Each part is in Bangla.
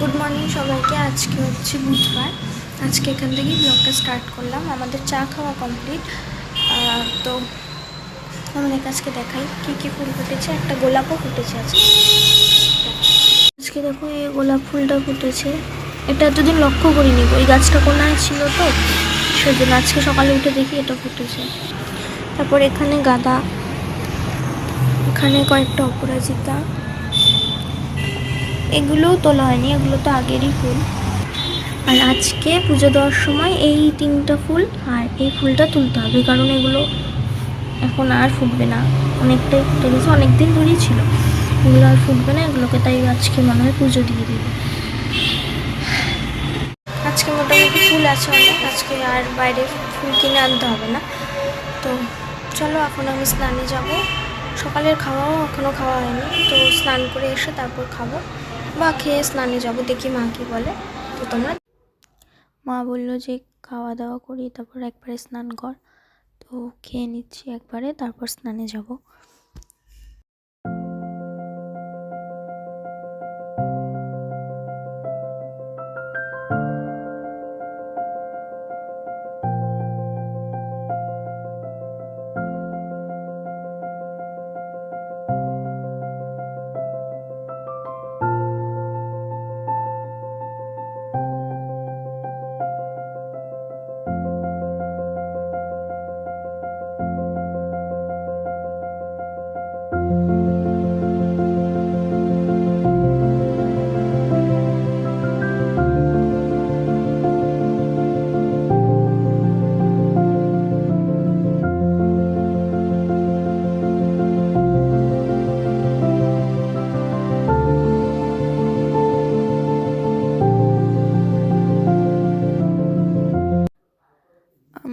গুড মর্নিং সবাইকে, আজকে হচ্ছে বুধবার। আজকে এখান থেকেই ব্লগটা স্টার্ট করলাম। আমাদের চা খাওয়া কমপ্লিট তো আমাদের কাছকে দেখাই কী কী ফুল ফুটেছে। একটা গোলাপও ফুটেছে আজকে। আজকে দেখো এই গোলাপ ফুলটা ফুটেছে। এটা এতদিন লক্ষ্য করিনি। ওই গাছটা কোনায় ছিল তো, সেজন্য আজকে সকালে উঠে দেখি এটা ফুটেছে। তারপর এখানে গাঁদা, এখানে কয়েকটা অপরাজিতা। এগুলোও তোলা হয়নি, এগুলো তো আগেরই ফুল। আর আজকে পুজো দেওয়ার সময় এই তিনটা ফুল আর এই ফুলটা তুলতে হবে, কারণ এগুলো এখন আর ফুটবে না। অনেকটাই ফুটে গেছে অনেক দিন ধরেই ছিল। এগুলো আর ফুটবে না, এগুলোকে তাই আজকে মনে হয় পুজো দিয়ে দেবে। আজকে মোটামুটি ফুল আছে অনেক, আজকে আর বাইরে ফুল কিনে আনতে হবে না। তো চলো, এখন আমি স্নানে যাব। সকালের খাওয়াও এখনও খাওয়া হয়নি, তো স্নান করে এসে তারপর খাব। বা খেয়ে স্নানে যাব, দেখি মা কি বলে। তো তোমরা মা বলল যে খাওয়া দাওয়া করি, তারপর একবারে স্নান কর। তো খেয়ে নিচ্ছি একবারে, তারপর স্নানে যাব।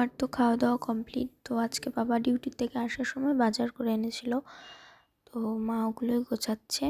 আমার তো খাওয়া দাওয়া কমপ্লিট তো আজকে বাবা ডিউটি থেকে আসার সময় বাজার করে এনেছিল। তো মা ওগুলোই গোছাচ্ছে।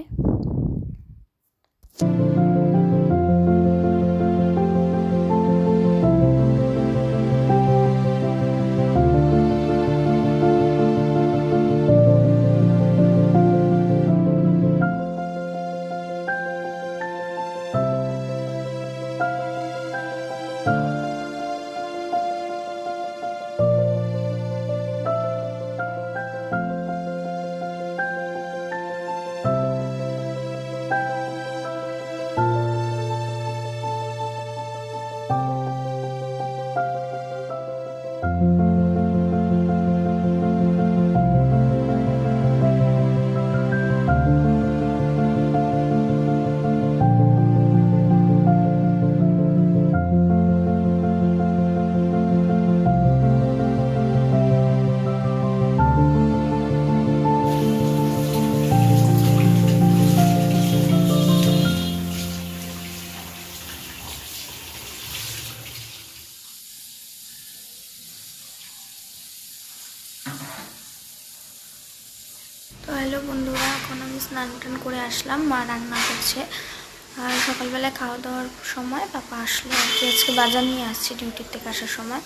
আসলাম, মা রান্না করছে। আর সকালবেলায় খাওয়া দাওয়ার সময় পাপা আসলো আর কি। আজকে বাজার নিয়ে আসছে ডিউটির থেকে আসার সময়।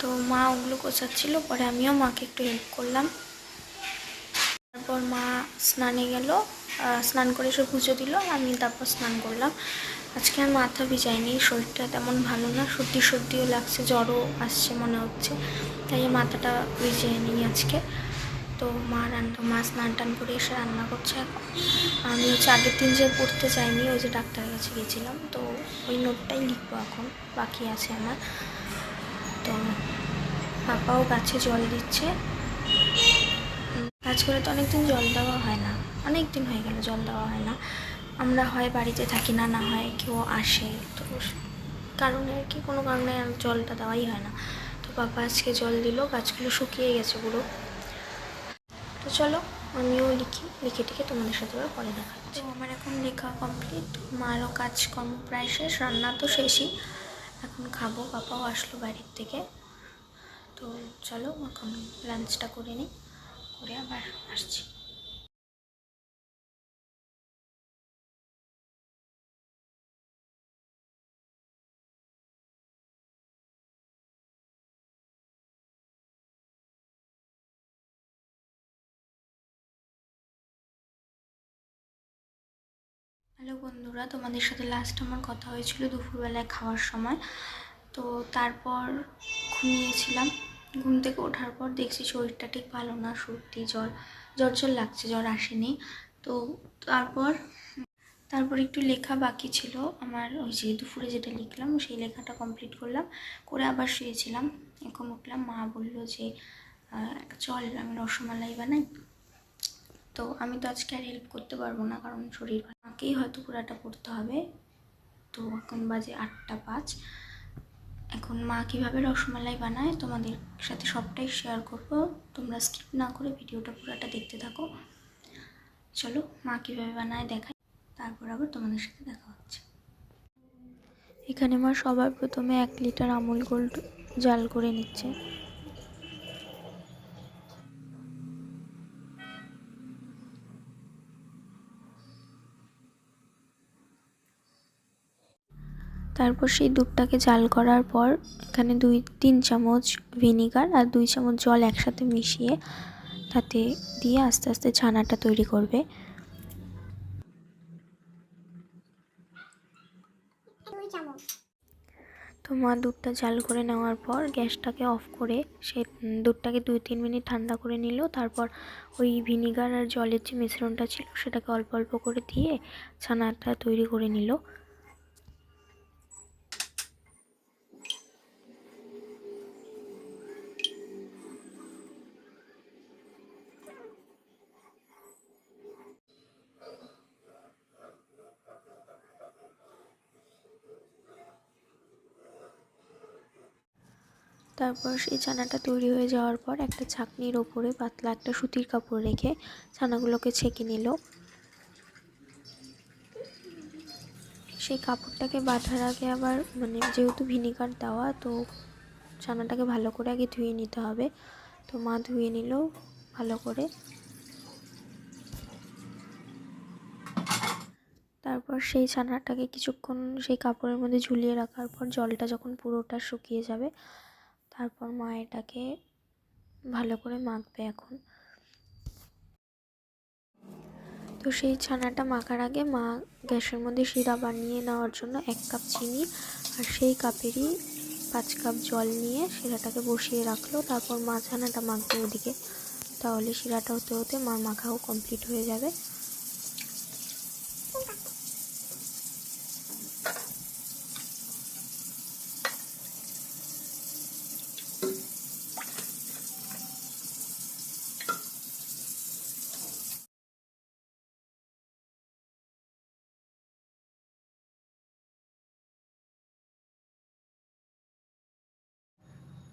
তো মা ওগুলো গোছাচ্ছিল, পরে আমিও মাকে একটু হেল্প করলাম। তারপর মা স্নানে গেল স্নান করে এসে পুজো দিল, আমি তারপর স্নান করলাম। আজকে আর মাথা ভিজাইনি শরীরটা তেমন ভালো না সর্দি সর্দিও লাগছে, জ্বরও আসছে মনে হচ্ছে, তাই মাথাটা ভিজিয়ে নিই আজকে। তো মা রান্না মা স্নান টান করে এসে রান্না করছে এখন। আমি হচ্ছে আগের দিন যে পড়তে চাইনি ওই যে ডাক্তারের কাছে গেছিলাম, তো ওই নোটটাই লিখব এখন, বাকি আছে আমার। তো পাপাও গাছে জল দিচ্ছে। কাজ করে তো অনেকদিন জল দেওয়া হয় না অনেক দিন হয়ে গেল জল দেওয়া হয় না। আমরা হয় বাড়িতে থাকি না না হয় কেউ আসে, তো কারণে আর কি, কোনো কারণে জলটা দেওয়াই হয় না। তো পাপা আজকে জল দিল, গাছগুলো শুকিয়ে গেছে পুরো। তো চলো, আমিও লিখি, লিখে টিখে তোমাদের সাথে আবার পরে দেখাচ্ছি। আমার এখন লেখা কমপ্লিট মারও কাজকর্ম প্রায় শেষ, রান্না তো শেষই। এখন খাব, পাপাও আসলো বাড়ির থেকে। তো চলো, এখন লাঞ্চটা করে নিই, করে আবার আসছি। হ্যালো বন্ধুরা, তোমাদের সাথে লাস্ট আমার কথা হয়েছিল দুপুরবেলায় খাওয়ার সময়। তো তারপর ঘুমিয়েছিলাম। ঘুম থেকে ওঠার পর দেখছি শরীরটা ঠিক ভালো না, সর্দি, জ্বর জ্বর জ্বর লাগছে, জ্বর আসেনি। তো তারপর তারপর একটু লেখা বাকি ছিল। আমার ওই যে দুপুরে যেটা লিখলাম, সেই লেখাটা কমপ্লিট করলাম। করে আবার শুয়েছিলাম। এখন উঠলাম, মা বলল যে চল আমি রসমালাই বানাই। তো আমি তো আজকে আর হেল্প করতে পারব না, কারণ শরীর ভালো। মাকেই হয়তো পুরাটা করতে হবে। তো এখন বাজে আটটা পাঁচ। এখন মা কীভাবে রসমালাই বানায় তোমাদের সাথে সবটাই শেয়ার করব। তোমরা স্কিপ না করে ভিডিওটা পুরাটা দেখতে থাকো। চলো মা কীভাবে বানায় দেখায় তারপর আবার তোমাদের সাথে দেখা হচ্ছে। এখানে মা সবার প্রথমে এক লিটার আমুল গোল্ড জাল করে নিচ্ছে। তারপর সেই দুধটাকে জাল করার পর এখানে দুই, তিন চামচ ভিনিগার আর দুই চামচ জল একসাথে মিশিয়ে তাতে দিয়ে আস্তে আস্তে ছানাটা তৈরি করবে। তো মা দুধটা জাল করে নেওয়ার পর গ্যাসটাকে অফ করে সে দুধটাকে দুই, তিন মিনিট ঠান্ডা করে নিল। তারপর ওই ভিনিগার আর জলের যে মিশ্রণটা ছিল সেটাকে অল্প অল্প করে দিয়ে ছানাটা তৈরি করে নিল। তারপর সেই ছানাটা তৈরি হয়ে যাওয়ার পর একটা ছাকনির ওপরে পাতলা একটা সুতির কাপড় রেখে ছানাগুলোকে ছেঁকে নিল। সেই কাপড়টাকে বাঁধার আগে আবার মানে যেহেতু ভিনিগার দেওয়া, তো ছানাটাকে ভালো করে আগে ধুয়ে নিতে হবে। তো মা ধুয়ে নিল ভালো করে। তারপর সেই ছানাটাকে কিছুক্ষণ সেই কাপড়ের মধ্যে ঝুলিয়ে রাখার পর জলটা যখন পুরোটা শুকিয়ে যাবে তারপর মা এটাকে ভালো করে মাখবে এখন। তো সেই ছানাটা মাখার আগে মা গ্যাসের মধ্যে শিরা বানিয়ে নেওয়ার জন্য এক কাপ চিনি আর সেই কাপেরই পাঁচ কাপ জল নিয়ে শিরাটাকে বসিয়ে রাখল। তারপর মা ছানাটা মাখবে ওদিকে। তাহলে শিরাটা হতে হতে মার মাখাও কমপ্লিট হয়ে যাবে।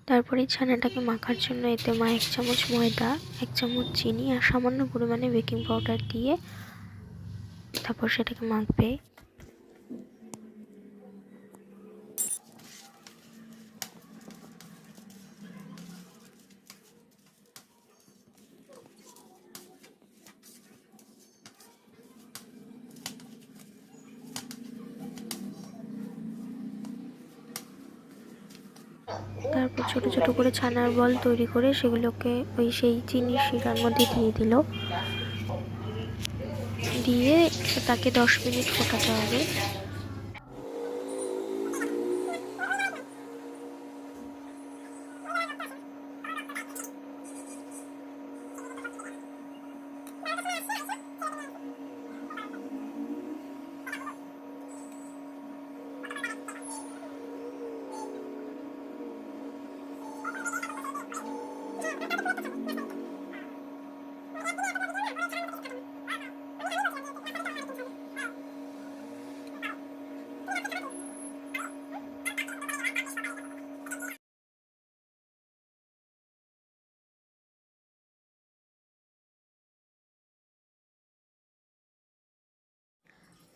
তারপরে ছানাটাকে মাখার জন্য এতে মা এক চামচ ময়দা, এক চামচ চিনি আর সামান্য পরিমাণে বেকিং পাউডার দিয়ে তারপর সেটাকে মাখবে। তারপর ছোট ছোট করে ছানার বল তৈরি করে সেগুলোকে ওই সেই চিনি শিরার মধ্যে দিয়ে দিল। দিয়ে তাকে দশ মিনিট ফোটাতে হবে।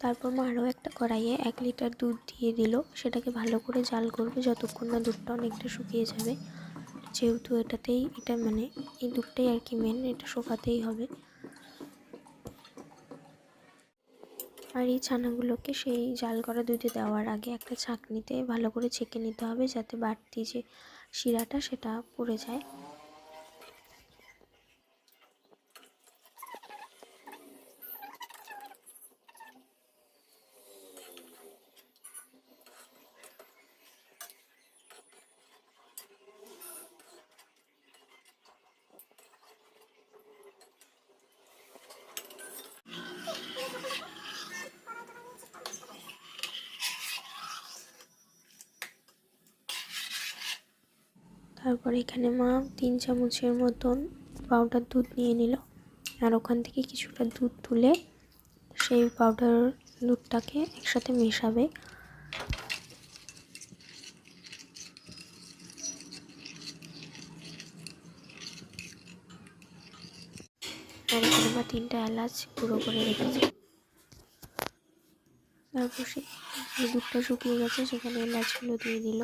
তারপর মা আরও একটা কড়াইয়ে এক লিটার দুধ দিয়ে দিল। সেটাকে ভালো করে জাল করবে যতক্ষণ না দুধটা অনেকটা শুকিয়ে যাবে। যেহেতু এটাতেই এটা মানে এই দুধটাই আর কি মেন এটা শোকাতেই হবে। আর এই ছানাগুলোকে সেই জাল করা দুধে দেওয়ার আগে একটা ছাঁকনিতে ভালো করে ছেঁকে নিতে হবে যাতে বাড়তি যে শিরাটা সেটা পড়ে যায়। তারপর এখানে মা তিন চামচের মতন পাউডার দুধ নিয়ে নিল। আর ওখান থেকে কিছুটা দুধ তুলে সেই পাউডার দুধটাকে একসাথে মেশাবে। আর এখানে তিনটা এলাচ গুঁড়ো করে রেখেছে। তারপর সে দুধটা শুকিয়ে গেছে, সেখানে এলাচগুলো দিয়ে দিল।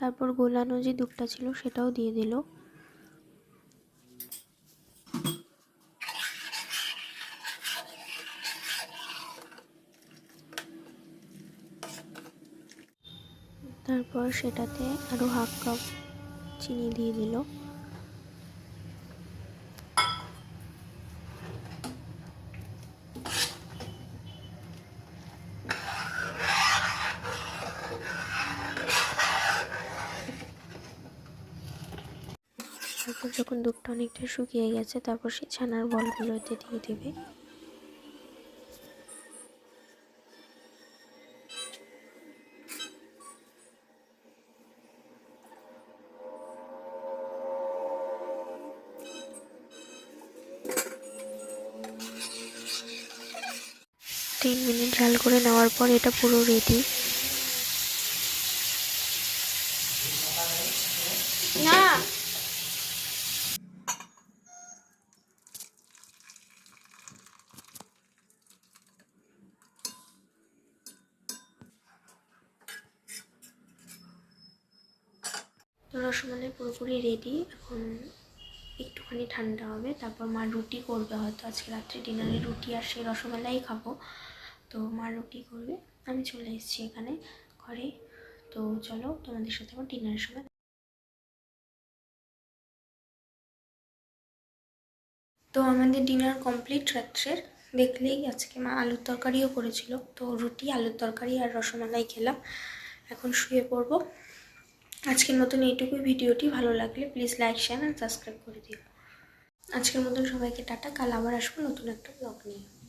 তারপর গোলানো যে দুধটা ছিল সেটাও দিয়ে দিল। তারপর সেটাতে আরও হাফ কাপ চিনি দিয়ে দিল তারপর যখন দুধটা অনেকটা শুকিয়ে গেছে, তারপর সেই ছানার বলগুলোতে দিয়ে দেবে। তিন মিনিট ঝাল করে নেওয়ার পর এটা পুরো রেডি না তো রসমালাই পুরোপুরি রেডি এখন একটুখানি ঠান্ডা হবে, তারপর মা রুটি করবে হয়তো, আজকে রাত্রে ডিনারে রুটি আর সেই রসমালাই খাব। তো মা রুটি করবে, আমি চলে এসেছি এখানে ঘরে। তো চলো তোমাদের সাথে আমার ডিনারের সময় তো আমাদের ডিনার কমপ্লিট রাত্রের। দেখলেই আজকে মা আলুর তরকারিও করেছিল। তো রুটি, আলুর তরকারি আর রসমালাই খেলাম। এখন শুয়ে পড়ব। আজকের মতন এইটুকুই ভিডিওটি। ভালো লাগলে please like share and subscribe করে দিও। আজকের মতন সবাইকে টাটা। কাল আবার আসব নতুন একটা ব্লগ নিয়ে।